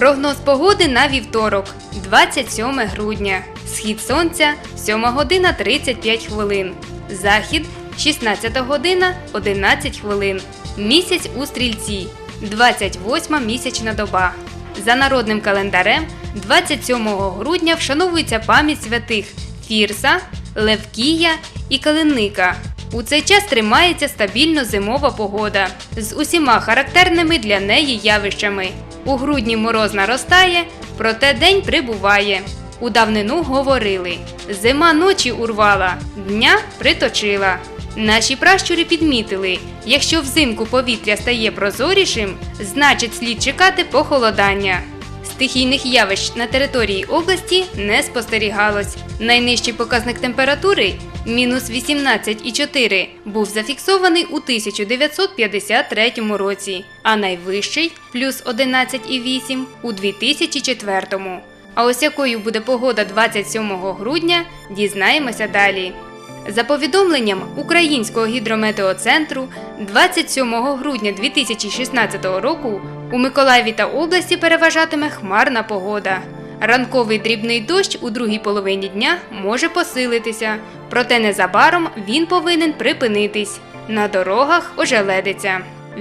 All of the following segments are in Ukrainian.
Прогноз погоди на вівторок, 27 грудня. Схід сонця 7 година 35 хвилин. Захід 16 година 11 хвилин. Місяць у стрільці 28 місячна доба. За народним календарем 27 грудня вшановується пам'ять святих Фірса, Левкія і Калиника. У цей час тримається стабільно зимова погода з усіма характерними для неї явищами. У грудні мороз наростає, проте день прибуває. У давнину говорили: зима ночі урвала, дня приточила. Наші пращури підмітили, якщо взимку повітря стає прозорішим, значить слід чекати похолодання. Стихійних явищ на території області не спостерігалось. Найнижчий показник температури мінус 18,4 був зафіксований у 1953 році, а найвищий плюс 11,8 у 2004. А ось якою буде погода 27 грудня, дізнаємося далі. За повідомленням Українського гідрометеоцентру, 27 грудня 2016 року у Миколаєві та області переважатиме хмарна погода. Ранковий дрібний дощ у другій половині дня може посилитися, проте незабаром він повинен припинитись. На дорогах ожеледиться.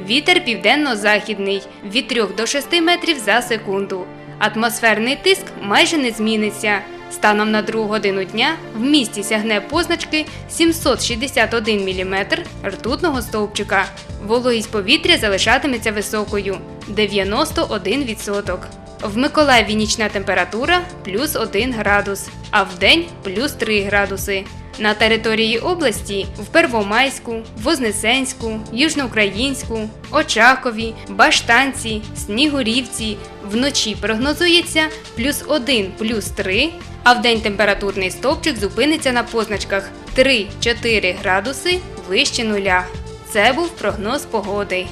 Вітер південно-західний від 3 до 6 метрів за секунду. Атмосферний тиск майже не зміниться. Станом на другу годину дня в місті сягне позначки 761 мм ртутного стовпчика. Вологість повітря залишатиметься високою 91%. В Миколаєві нічна температура плюс 1 градус, а в день плюс 3 градуси. На території області в Первомайську, Вознесенську, Южноукраїнську, Очакові, Баштанці, Снігурівці вночі прогнозується плюс 1 плюс 3, а в день температурний стовпчик зупиниться на позначках 3-4 градуси вище нуля. Це був прогноз погоди.